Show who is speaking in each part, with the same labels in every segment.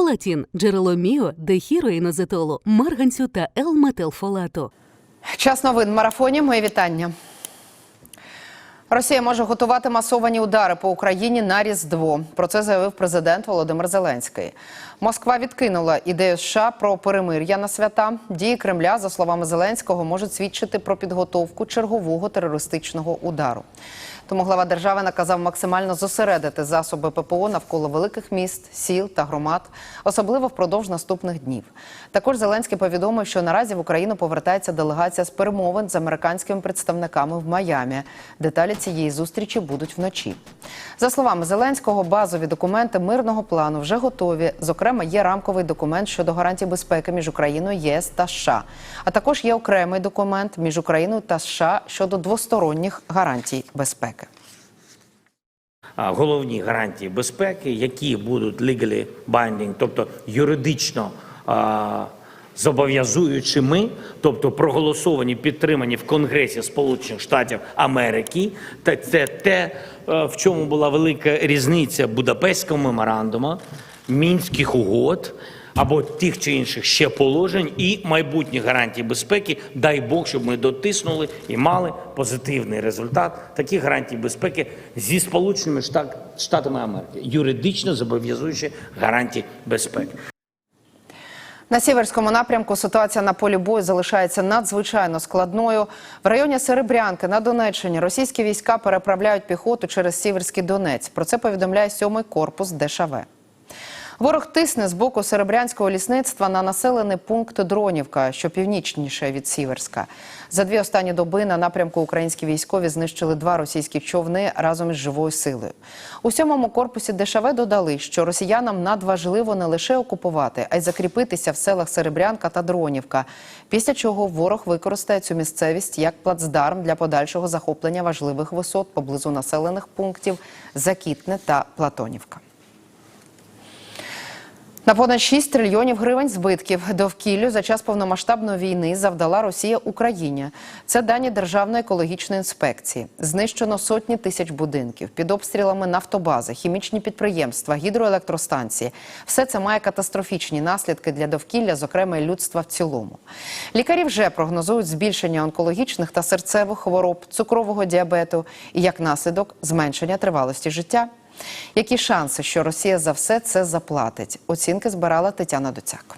Speaker 1: Фолатін – джерело міо, дехіроїнозетолу, марганцю та Л-метилфолату.
Speaker 2: Час новин марафоні. Моє вітання. Росія може готувати масовані удари по Україні на Різдво. Про це заявив президент Володимир Зеленський. Москва відкинула ідею США про перемир'я на свята. Дії Кремля, за словами Зеленського, можуть свідчити про підготовку чергового терористичного удару. Тому глава держави наказав максимально зосередити засоби ППО навколо великих міст, сіл та громад, особливо впродовж наступних днів. Також Зеленський повідомив, що наразі в Україну повертається делегація з перемовин з американськими представниками в Майамі. Деталі цієї зустрічі будуть вночі. За словами Зеленського, базові документи мирного плану вже готові. Зокрема, є рамковий документ щодо гарантій безпеки між Україною, ЄС та США. А також є окремий документ між Україною та США щодо двосторонніх гарантій безпеки.
Speaker 3: Головні гарантії безпеки, які будуть legally binding, тобто юридично зобов'язуючими, тобто проголосовані, підтримані в Конгресі Сполучених Штатів Америки. Та це те, е, в чому була велика різниця Будапештського меморандуму, мінських угод. Або тих чи інших ще положень і майбутніх гарантій безпеки. Дай Бог, щоб ми дотиснули і мали позитивний результат таких гарантій безпеки зі Сполученими Штатами Америки, юридично зобов'язуючі гарантії безпеки.
Speaker 2: На сіверському напрямку ситуація на полі бою залишається надзвичайно складною. В районі Серебрянки на Донеччині російські війська переправляють піхоту через Сіверський Донець. Про це повідомляє сьомий корпус ДШВ. Ворог тисне з боку серебрянського лісництва на населений пункт Дронівка, що північніше від Сіверська. За дві останні доби на напрямку українські військові знищили два російські човни разом із живою силою. У сьомому корпусі ДШВ додали, що росіянам надважливо не лише окупувати, а й закріпитися в селах Серебрянка та Дронівка. Після чого ворог використає цю місцевість як плацдарм для подальшого захоплення важливих висот поблизу населених пунктів Закітне та Платонівка. На понад 6 трильйонів гривень збитків довкіллю за час повномасштабної війни завдала Росія Україні. Це дані Державної екологічної інспекції. Знищено сотні тисяч будинків під обстрілами нафтобази, хімічні підприємства, гідроелектростанції. Все це має катастрофічні наслідки для довкілля, зокрема і людства в цілому. Лікарі вже прогнозують збільшення онкологічних та серцевих хвороб, цукрового діабету і як наслідок зменшення тривалості життя. Які шанси, що Росія за все це заплатить? Оцінки збирала Тетяна Доцяк.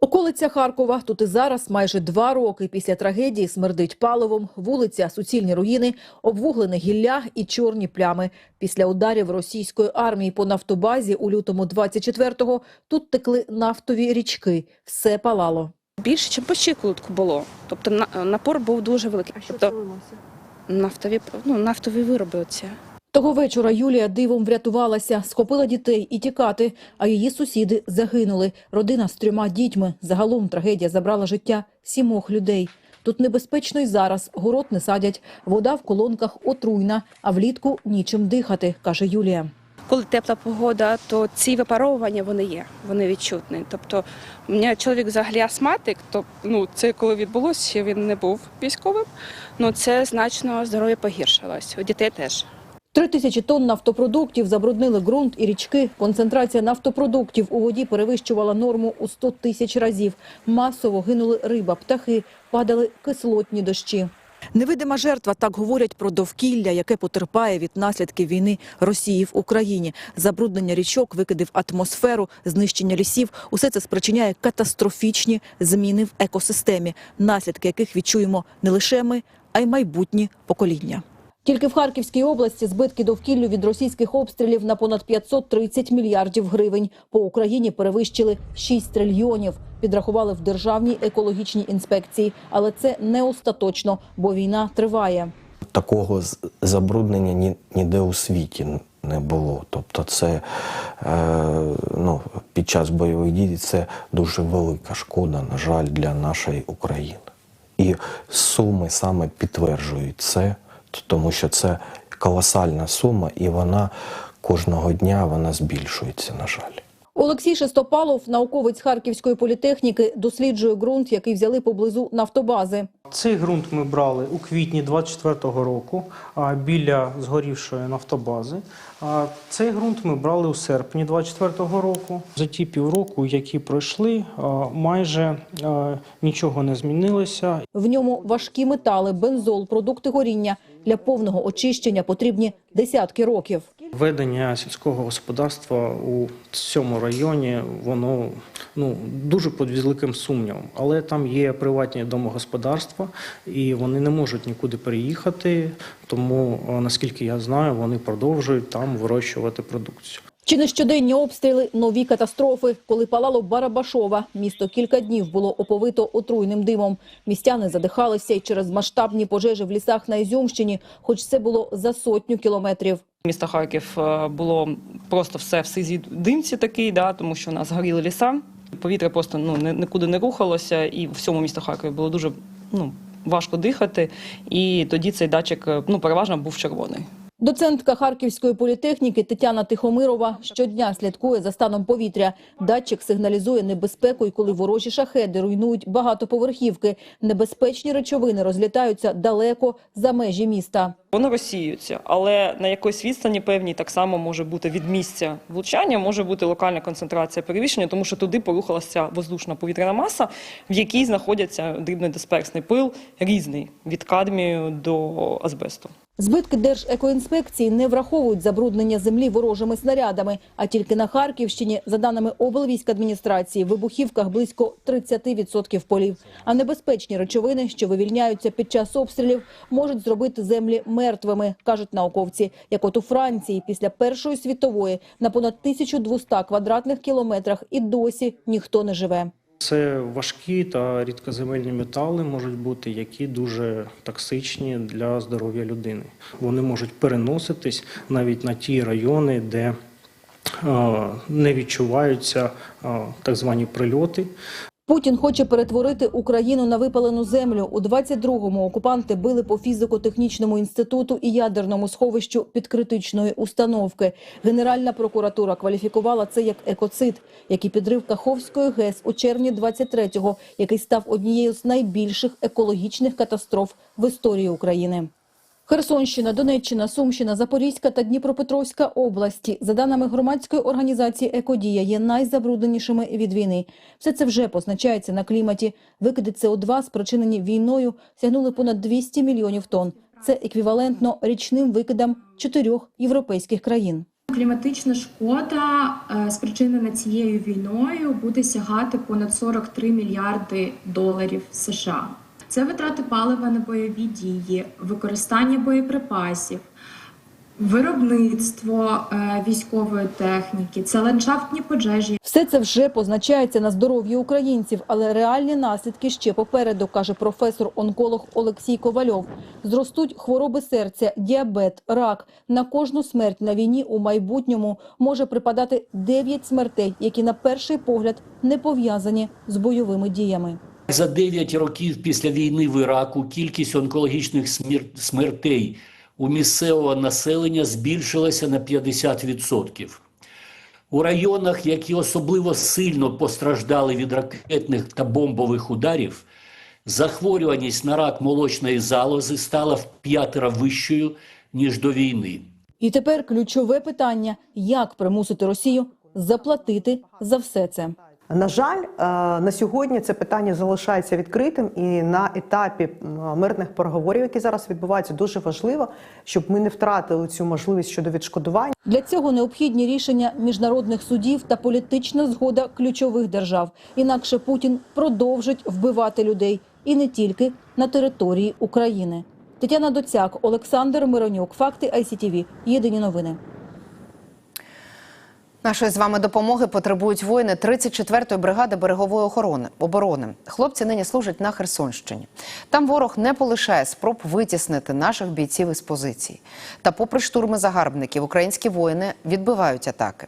Speaker 4: Околиця Харкова тут і зараз майже два роки після трагедії смердить паливом, вулиця, суцільні руїни, обвуглене гілля і чорні плями. Після ударів російської армії по нафтобазі у лютому 24-го тут текли нафтові річки. Все палало.
Speaker 5: Більше, ніж по щиколотку було. Тобто на- напор був дуже великий. тобто, нафтові, ну, нафтові вироби оці.
Speaker 4: Того вечора Юлія дивом врятувалася, схопила дітей і тікати, а її сусіди загинули. Родина з трьома дітьми. Загалом трагедія забрала життя сімох людей. Тут небезпечно й зараз. Город не садять. Вода в колонках отруйна, а влітку нічим дихати, каже Юлія.
Speaker 5: Коли тепла погода, то ці випаровування вони є, вони відчутні. Тобто, у мене чоловік взагалі астматик, то ну це коли відбулося, він не був військовим. Ну це значно здоров'я погіршилось. У дітей теж.
Speaker 4: Три тисячі тонн нафтопродуктів забруднили ґрунт і річки. Концентрація нафтопродуктів у воді перевищувала норму у 100 тисяч разів. Масово гинули риба, птахи, падали кислотні дощі. Невидима жертва так говорять про довкілля, яке потерпає від наслідків війни Росії в Україні. Забруднення річок, викиди в атмосферу, знищення лісів – усе це спричиняє катастрофічні зміни в екосистемі, наслідки яких відчуємо не лише ми, а й майбутні покоління. Тільки в Харківській області збитки довкіллю від російських обстрілів на понад 530 мільярдів гривень. По Україні перевищили 6 трильйонів. Підрахували в Державній екологічній інспекції. Але це не остаточно, бо війна триває.
Speaker 6: такого забруднення ні, ніде у світі не було. Тобто, це е, ну, під час бойових дій це дуже велика шкода, на жаль, для нашої України. І суми саме підтверджують це, тому що це колосальна сума, і вона кожного дня вона збільшується, на жаль.
Speaker 4: Олексій Шестопалов, науковець Харківської політехніки, досліджує ґрунт, який взяли поблизу нафтобази.
Speaker 7: Цей ґрунт ми брали у квітні 24-го року а, біля згорівшої нафтобази. А цей ґрунт ми брали у серпні 24-го року. За ті півроку, які пройшли, майже нічого не змінилося.
Speaker 4: В ньому важкі метали, бензол, продукти горіння. Для повного очищення потрібні десятки років.
Speaker 7: Ведення сільського господарства у цьому районі воно ну дуже під великим сумнівом. Але там є приватні домогосподарства, і вони не можуть нікуди переїхати. Тому, наскільки я знаю, вони продовжують там вирощувати продукцію.
Speaker 4: Чи не щоденні обстріли, нові катастрофи. Коли палало Барабашова, місто кілька днів було оповито отруйним димом. Містяни задихалися й через масштабні пожежі в лісах на Ізюмщині, хоч це було за сотню кілометрів.
Speaker 8: Місто Харків е, було просто все в сизій димці такий, да, тому що у нас горіли ліса. Повітря просто ну, нікуди не рухалося, і в всьому місто Харкові було дуже ну, важко дихати. І тоді цей датчик е, ну, переважно був червоний.
Speaker 4: Доцентка Харківської політехніки Тетяна Тихомирова щодня слідкує за станом повітря. Датчик сигналізує небезпеку, і коли ворожі шахеди руйнують багатоповерхівки, небезпечні речовини розлітаються далеко за межі міста.
Speaker 8: Вони розсіюються, але на якоїсь відстані певній так само може бути від місця влучання, може бути локальна концентрація перевіщення, тому що туди порухалася воздушна повітряна маса, в якій знаходиться дрібнодисперсний пил різний від кадмію до азбесту.
Speaker 4: Збитки Держекоінспекції не враховують забруднення землі ворожими снарядами, а тільки на Харківщині, за даними облвійськадміністрації, в вибухівках близько 30% полів. А небезпечні речовини, що вивільняються під час обстрілів, можуть зробити землі мертвими, кажуть науковці. Як от у Франції після Першої світової на понад 1200 квадратних кілометрах і досі ніхто не живе.
Speaker 7: Це важкі та рідкоземельні метали можуть бути, які дуже токсичні для здоров'я людини. Вони можуть переноситись навіть на ті райони, де не відчуваються так звані прильоти.
Speaker 4: Путін хоче перетворити Україну на випалену землю. У 22-му окупанти били по фізико-технічному інституту і ядерному сховищу під критичної установки. Генеральна прокуратура кваліфікувала це як екоцид, як і підрив Каховської ГЕС у червні 23-го, який став однією з найбільших екологічних катастроф в історії України. Херсонщина, Донеччина, Сумщина, Запорізька та Дніпропетровська області, за даними громадської організації Екодія, є найзабрудненішими від війни. Все це вже позначається на кліматі. Викиди СО2, спричинені війною, сягнули понад 200 мільйонів тонн. Це еквівалентно річним викидам чотирьох європейських країн.
Speaker 9: Кліматична шкода, е, спричинена цією війною, буде сягати понад 43 мільярди доларів США. Це витрати палива на бойові дії, використання боєприпасів, виробництво е, військової техніки, це ландшафтні пожежі,
Speaker 4: Все це вже позначається на здоров'ї українців, але реальні наслідки ще попереду, каже професор-онколог Олексій Ковальов. Зростуть хвороби серця, діабет, рак. На кожну смерть на війні у майбутньому може припадати 9 смертей, які на перший погляд не пов'язані з бойовими діями.
Speaker 10: За 9 років після війни в Іраку кількість онкологічних смертей у місцевого населення збільшилася на 50%. У районах, які особливо сильно постраждали від ракетних та бомбових ударів, захворюваність на рак молочної залози стала в п'ятеро вищою, ніж до війни.
Speaker 4: І тепер ключове питання: як примусити Росію заплатити за все це?
Speaker 11: На жаль, е, на сьогодні це питання залишається відкритим, і на етапі мирних переговорів, які зараз відбуваються, дуже важливо, щоб ми не втратили цю можливість щодо відшкодування.
Speaker 4: Для цього необхідні рішення міжнародних судів та політична згода ключових держав. Інакше Путін продовжить вбивати людей і не тільки на території України. Тетяна Доцяк, Олександр Миронюк. Факти ICTV. Єдині новини.
Speaker 2: Нашої з вами допомоги потребують воїни 34-ї бригади берегової охорони оборони. Хлопці нині служать на Херсонщині. Там ворог не полишає спроб витіснити наших бійців із позицій. Та, попри штурми загарбників, українські воїни відбивають атаки.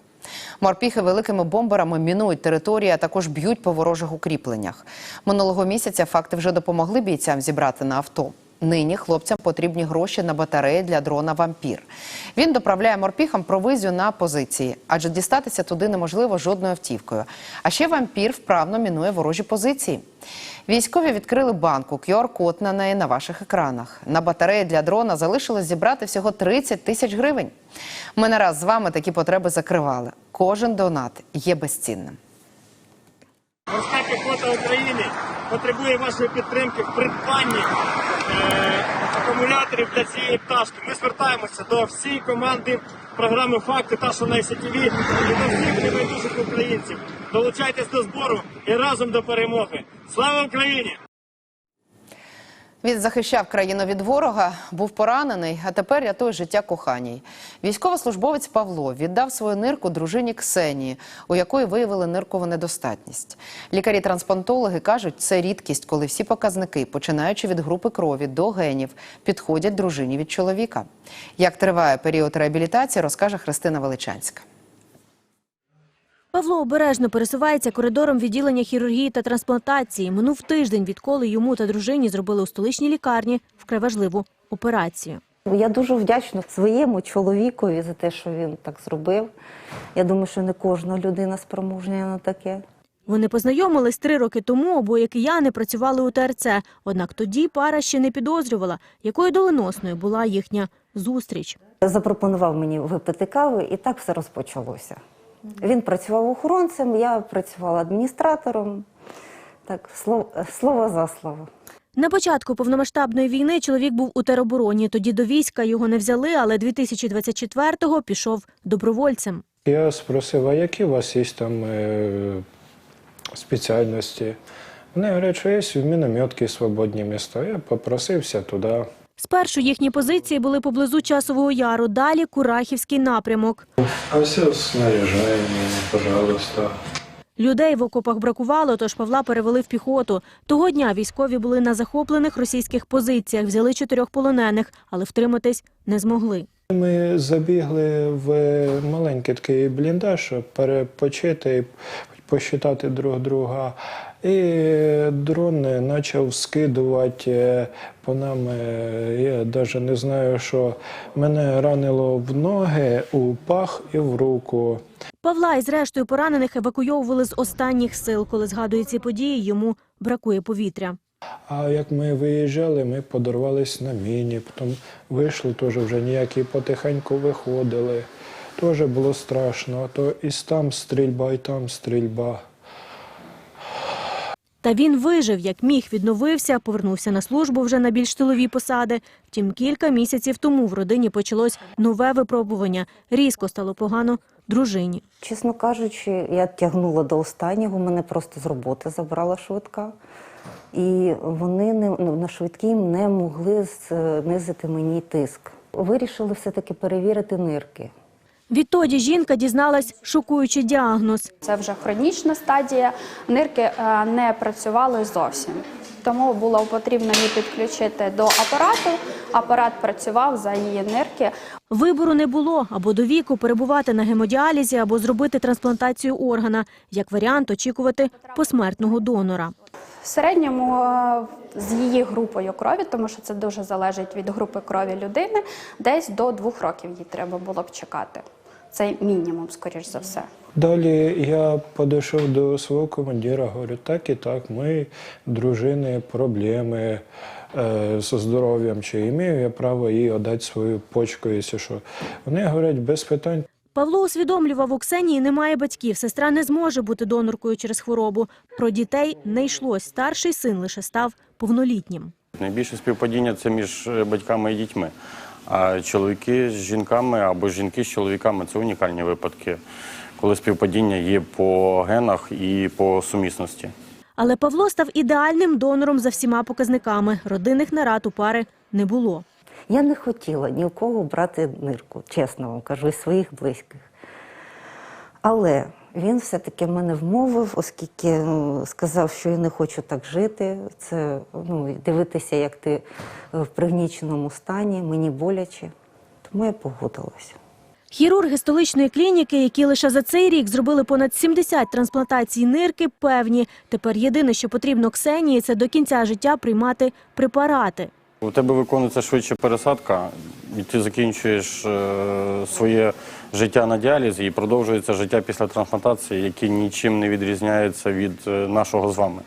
Speaker 2: Морпіхи великими бомберами мінують території, а також б'ють по ворожих укріпленнях. Минулого місяця факти вже допомогли бійцям зібрати на авто. Нині хлопцям потрібні гроші на батареї для дрона Вампір. Він доправляє морпіхам провизію на позиції, адже дістатися туди неможливо жодною автівкою. А ще вампір вправно мінує ворожі позиції. Військові відкрили банку. QR-код на неї на ваших екранах. На батареї для дрона залишилось зібрати всього 30 тисяч гривень. Ми не раз з вами такі потреби закривали. Кожен донат є безцінним.
Speaker 12: Морська піхота України потребує вашої підтримки в придбанні е, акумуляторів для цієї пташки. Ми звертаємося до всієї команди програми Факти та що на ICTV і до всіх небайдужих українців. Долучайтесь до збору і разом до перемоги. Слава Україні!
Speaker 2: Він захищав країну від ворога, був поранений, а тепер рятує життя коханій. Військовослужбовець Павло віддав свою нирку дружині Ксенії, у якої виявили ниркову недостатність. Лікарі-трансплантологи кажуть, це рідкість, коли всі показники, починаючи від групи крові до генів, підходять дружині від чоловіка. Як триває період реабілітації, розкаже Христина Величанська.
Speaker 13: Павло обережно пересувається коридором відділення хірургії та трансплантації. Минув тиждень, відколи йому та дружині зробили у столичній лікарні вкрай важливу операцію.
Speaker 14: Я дуже вдячна своєму чоловікові за те, що він так зробив. Я думаю, що не кожна людина спроможна на таке.
Speaker 13: Вони познайомились три роки тому, обоє кияни працювали у ТРЦ. Однак тоді пара ще не підозрювала, якою доленосною була їхня зустріч.
Speaker 14: Запропонував мені випити кави, і так все розпочалося. Він працював охоронцем, я працювала адміністратором. Так, слово, слово за слово.
Speaker 13: На початку повномасштабної війни чоловік був у теробороні. Тоді до війська його не взяли, але 2024-го пішов добровольцем.
Speaker 15: Я спросив, а які у вас є там е, спеціальності? Вони говорять, що є в мінометки свободні міста. Я попросився туди.
Speaker 13: Спершу їхні позиції були поблизу Часового Яру, далі Курахівський напрямок.
Speaker 15: А все снаряжаємо, пожалуйста.
Speaker 13: Людей в окопах бракувало, тож Павла перевели в піхоту. Того дня військові були на захоплених російських позиціях, взяли чотирьох полонених, але втриматись не змогли.
Speaker 15: Ми забігли в маленький такий бліндаж, щоб перепочити посчитати друг друга. І дрон почав скидувати е, по нам. е, Я навіть не знаю, що мене ранило в ноги, у пах і в руку.
Speaker 13: Павла із рештою поранених евакуйовували з останніх сил. Коли згадує ці події, йому бракує повітря.
Speaker 15: А як ми виїжджали, ми подорвались на міні, потім вийшли, теж вже ніякі потихеньку виходили. Теж було страшно, а то і там стрільба, і там стрільба.
Speaker 13: Та він вижив, як міг, відновився, повернувся на службу вже на більш тилові посади. Втім, кілька місяців тому в родині почалось нове випробування. Різко стало погано дружині.
Speaker 14: Чесно кажучи, я тягнула до останнього, мене просто з роботи забрала швидка. І вони не, ну, на швидкій не могли знизити мені тиск. Вирішили все-таки перевірити нирки.
Speaker 13: Відтоді жінка дізналась шокуючий діагноз.
Speaker 16: Це вже хронічна стадія. Нирки е, не працювали зовсім. Тому було потрібно її підключити до апарату. Апарат працював за її нирки.
Speaker 13: Вибору не було або до віку перебувати на гемодіалізі, або зробити трансплантацію органа. Як варіант, очікувати посмертного донора.
Speaker 16: В середньому е, з її групою крові, тому що це дуже залежить від групи крові людини, десь до двох років їй треба було б чекати. Це мінімум, скоріш за все.
Speaker 15: Далі я підійшов до свого командира, говорю, так і так, ми, дружини, проблеми е, зі здоров'ям, чи маю я право їй віддати свою почку, якщо що. Вони говорять, без питань.
Speaker 13: Павло усвідомлював, у Ксенії немає батьків. Сестра не зможе бути доноркою через хворобу. Про дітей не йшлось. Старший син лише став повнолітнім.
Speaker 17: Найбільше співпадіння це між е, батьками і дітьми. А чоловіки з жінками або жінки з чоловіками це унікальні випадки, коли співпадіння є по генах і по сумісності.
Speaker 13: Але Павло став ідеальним донором за всіма показниками. Родинних нарад у пари не було.
Speaker 14: Я не хотіла ні у кого брати нирку, чесно вам кажу, із своїх близьких. Але він все-таки мене вмовив, оскільки ну, сказав, що я не хочу так жити. Це ну, дивитися, як ти в пригніченому стані, мені боляче. Тому я погодилася.
Speaker 13: Хірурги столичної клініки, які лише за цей рік зробили понад 70 трансплантацій нирки, певні. Тепер єдине, що потрібно Ксенії, це до кінця життя приймати препарати.
Speaker 17: У тебе виконується швидше пересадка, і ти закінчуєш е, своє життя на діалізі і продовжується життя після трансплантації, яке нічим не відрізняється від е, нашого з вами.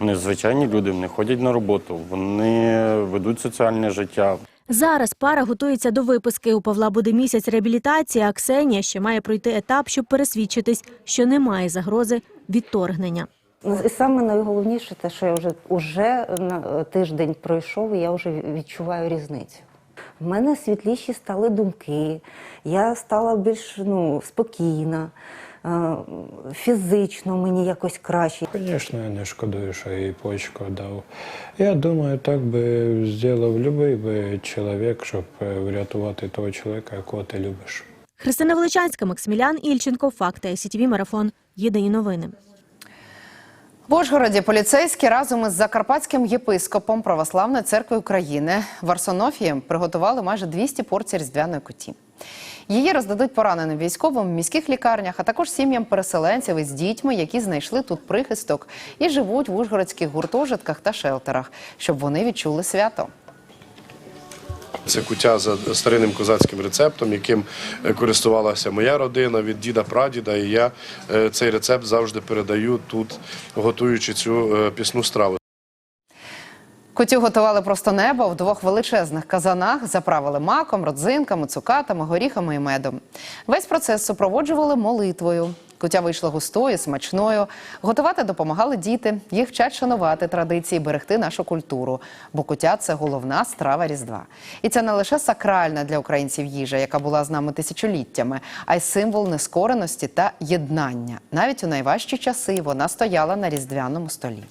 Speaker 17: Вони звичайні люди, вони ходять на роботу, вони ведуть соціальне життя.
Speaker 13: Зараз пара готується до виписки. У Павла буде місяць реабілітації, а Ксенія ще має пройти етап, щоб пересвідчитись, що немає загрози відторгнення.
Speaker 14: Ну, І саме найголовніше те, що я вже уже на тиждень пройшов, і я вже відчуваю різницю. У мене світліші стали думки, я стала більш ну, спокійна, е, фізично мені якось краще.
Speaker 15: Звісно, я не шкодую, що я їй почку дав. Я думаю, так би зробив будь-який би чоловік, щоб е, врятувати того чоловіка, якого ти любиш.
Speaker 13: Христина Величанська, Максимілян Ільченко, Факти СІТВ Марафон. Єдині новини.
Speaker 2: В Ужгороді поліцейські разом із закарпатським єпископом Православної церкви України Варсонофієм приготували майже 200 порцій різдвяної куті. Її роздадуть пораненим військовим в міських лікарнях, а також сім'ям переселенців із дітьми, які знайшли тут прихисток і живуть в ужгородських гуртожитках та шелтерах, щоб вони відчули свято.
Speaker 18: Це куття за старинним козацьким рецептом, яким е, користувалася моя родина від діда прадіда. І я е, цей рецепт завжди передаю тут, готуючи цю е, пісну страву.
Speaker 2: Кутю готували просто небо в двох величезних казанах, заправили маком, родзинками, цукатами, горіхами і медом. Весь процес супроводжували молитвою. Кутя вийшла густою, смачною. Готувати допомагали діти. Їх вчать шанувати традиції, берегти нашу культуру. Бо кутя це головна страва Різдва. І це не лише сакральна для українців їжа, яка була з нами тисячоліттями, а й символ нескореності та єднання. Навіть у найважчі часи вона стояла на різдвяному столі.